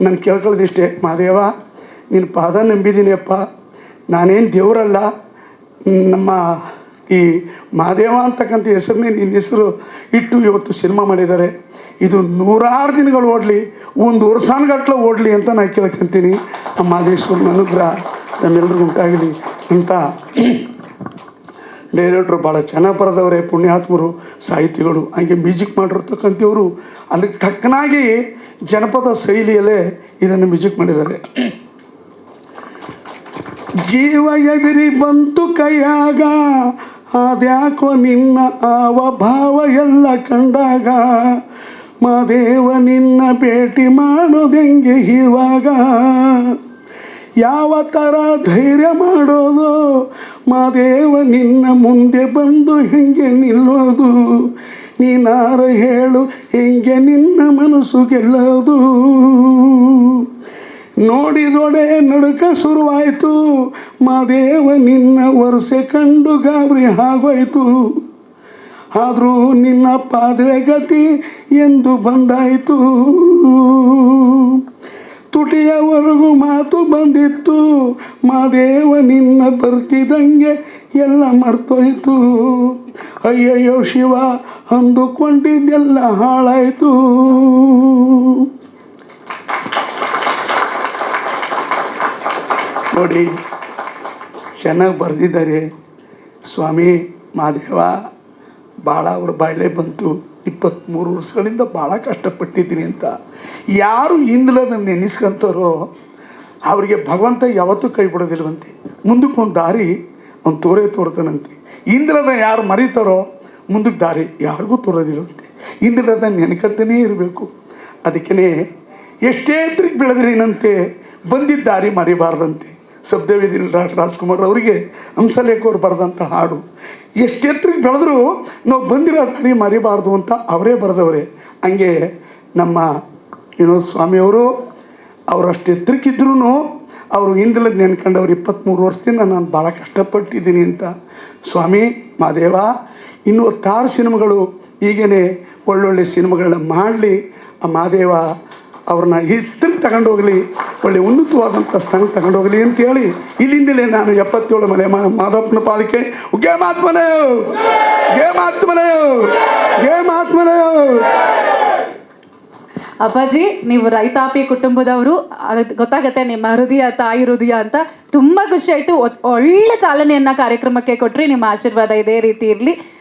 ನಾನು ಕೇಳ್ಕೊಳ್ಳೋದಿಷ್ಟೇ ಮಹಾದೇವ ನಿನ್ನ ಪಾದ ನಂಬಿದ್ದೀನಿಯಪ್ಪ ನಾನೇನು ದೇವರಲ್ಲ. ನಮ್ಮ ಈ ಮಹಾದೇವ ಅಂತಕ್ಕಂಥ ಹೆಸರನ್ನೇ ನಿನ್ನ ಹೆಸರು ಇಟ್ಟು ಇವತ್ತು ಸಿನಿಮಾ ಮಾಡಿದ್ದಾರೆ. ಇದು ನೂರಾರು ದಿನಗಳು ಓಡಲಿ, ಒಂದು ವರ್ಷಾನ್ಗಟ್ಲೆ ಓಡಲಿ ಅಂತ ನಾನು ಕೇಳ್ಕೊಂತೀನಿ. ಆ ಮಹದೇಶ್ವರನ ಅನುಗ್ರಹ ನಮ್ಮೆಲ್ರಿಗೂ ಉಂಟಾಗಲಿ ಅಂತ ಡೈರೆಕ್ಟ್ರು ಭಾಳ ಚೆನ್ನಾಗಿ ಬರೆದವ್ರೆ ಪುಣ್ಯಾತ್ಮರು, ಸಾಹಿತಿಗಳು. ಹಂಗೆ ಮ್ಯೂಸಿಕ್ ಮಾಡಿರ್ತಕ್ಕಂಥವ್ರು, ಅಲ್ಲಿ ತಕ್ಕನಾಗಿ ಜನಪದ ಶೈಲಿಯಲ್ಲೇ ಇದನ್ನು ಮ್ಯೂಸಿಕ್ ಮಾಡಿದ್ದಾರೆ. ಜೀವ ಎದಿರಿ ಬಂತು ಕೈಯಾಗ, ಅದ್ಯಾಕೋ ನಿನ್ನ ಆವ ಭಾವ ಎಲ್ಲ ಕಂಡಾಗ, ಮಾದೇವ ನಿನ್ನ ಭೇಟಿ ಮಾಡೋದೆಂಗೆ ಇವಾಗ ಯಾವ ಥರ ಧೈರ್ಯ ಮಾಡೋದು? ಮಾದೇವ ನಿನ್ನ ಮುಂದೆ ಬಂದು ಹೆಂಗೆ ನಿಲ್ಲೋದು. ನೀನಾರ ಹೇಳು, ಹೆಂಗೆ ನಿನ್ನ ಮನಸ್ಸು ಗೆಲ್ಲೋದು. ನೋಡಿದೊಡೆ ನಡುಕ ಶುರುವಾಯಿತು. ಮಾದೇವ, ನಿನ್ನ ವರ್ಷೆ ಕಂಡು ಗಾಬರಿ ಆಗೋಯ್ತು. ಆದರೂ ನಿನ್ನ ಪಾದ್ರೆ ಗತಿ ಎಂದು ಬಂದಾಯಿತು. ತುಟಿಯವರೆಗೂ ಮಾತು ಬಂದಿತ್ತು. ಮಾದೇವ ನಿನ್ನ ಬರ್ತಿದಂಗೆ ಎಲ್ಲ ಮರ್ತೋಯ್ತು. ಅಯ್ಯಯ್ಯೋ ಶಿವ, ಅಂದುಕೊಂಡಿದ್ದೆಲ್ಲ ಹಾಳಾಯಿತು. ನೋಡಿ, ಚೆನ್ನಾಗಿ ಬರೆದಿದ್ದಾರೆ. ಸ್ವಾಮಿ ಮಾದೇವ ಭಾಳ ಅವ್ರ ಬಾಳೆ ಬಂತು. ಇಪ್ಪತ್ತ್ಮೂರು ವರ್ಷಗಳಿಂದ ಭಾಳ ಕಷ್ಟಪಟ್ಟಿದ್ದೀನಿ ಅಂತ. ಯಾರು ಹಿಂದಲದನ್ನು ನೆನೆಸ್ಕೊಂತಾರೋ ಅವರಿಗೆ ಭಗವಂತ ಯಾವತ್ತೂ ಕೈ ಬಿಡೋದಿಲ್ವಂತೆ. ಮುಂದಕ್ಕೆ ಒಂದು ದಾರಿ ಅವ್ನು ತೋರೇ ತೋರ್ತಾನಂತೆ ಇಂದ್ರದ ಯಾರು ಮರೀತಾರೋ ಮುಂದಕ್ಕೆ ದಾರಿ ಯಾರಿಗೂ ತೋರೋದಿಲ್ವಂತೆ. ಇಂದಲದ ನೆನಕತ್ತನೇ ಇರಬೇಕು. ಅದಕ್ಕೇ ಎಷ್ಟೇ ತಿರುಗಿ ಬೆಳೆದ್ರೇನಂತೆ ಬಂದಿದ್ದ ದಾರಿ ಮರಿಬಾರ್ದಂತೆ. ಸಬ್ದೇವಿದಿ ರಾಜ್ಕುಮಾರ್ ಅವರಿಗೆ ಹಂಸಲೇಖ ಅವ್ರು ಬರೆದಂಥ ಹಾಡು. ಎಷ್ಟು ಎತ್ತರಕ್ಕೆ ಬೆಳೆದ್ರು ನಾವು ಬಂದಿರೋ ಸರಿ ಮರಿಬಾರ್ದು ಅಂತ ಅವರೇ ಬರೆದವರೇ. ಹಂಗೆ ನಮ್ಮ ವಿನೋದ್ ಸ್ವಾಮಿಯವರು ಅವರಷ್ಟು ಎತ್ತರಕ್ಕಿದ್ರೂ ಅವರು ಹಿಂದಿಲ್ಲ ನೆನ್ಕೊಂಡವ್ರು ಇಪ್ಪತ್ತ್ಮೂರು ವರ್ಷದಿಂದ ನಾನು ಭಾಳ ಕಷ್ಟಪಟ್ಟಿದ್ದೀನಿ ಅಂತ. ಸ್ವಾಮಿ ಮಾದೇವ ಇನ್ನೂ ಹತ್ತಾರು ಸಿನಿಮಾಗಳು ಹೀಗೇ ಒಳ್ಳೊಳ್ಳೆ ಸಿನಿಮಾಗಳನ್ನ ಮಾಡಲಿ. ಆ ಮಾದೇವ ಅವ್ರನ್ನ ಎತ್ತರಕ್ಕೆ ತಗೊಂಡೋಗಲಿ. ಒಳ್ಳೆ ಉನ್ನತವಾದಂಥ ಸ್ಥಾನ ತಗೊಂಡೋಗಲಿ ಅಂತೇಳಿ ಇಲ್ಲಿಂದಲೇ ನಾನು ಎಪ್ಪತ್ತೇಳು ಮನೆ ಮಾದಪ್ಪನ ಪಾಲಿಕೆ. ಗೇ ಮಾತ್ಮನೇ ಗೇ ಗೇ ಅಪ್ಪಾಜಿ, ನೀವು ರೈತಾಪಿ ಕುಟುಂಬದವರು ಗೊತ್ತಾಗತ್ತೆ ನಿಮ್ಮ ಹೃದಯ, ತಾಯಿ ಹೃದಯ ಅಂತ ತುಂಬಾ ಖುಷಿ ಆಯ್ತು. ಒಳ್ಳೆ ಚಾಲನೆಯನ್ನ ಕಾರ್ಯಕ್ರಮಕ್ಕೆ ಕೊಟ್ರಿ, ನಿಮ್ಮ ಆಶೀರ್ವಾದ ಇದೇ ರೀತಿ ಇರಲಿ.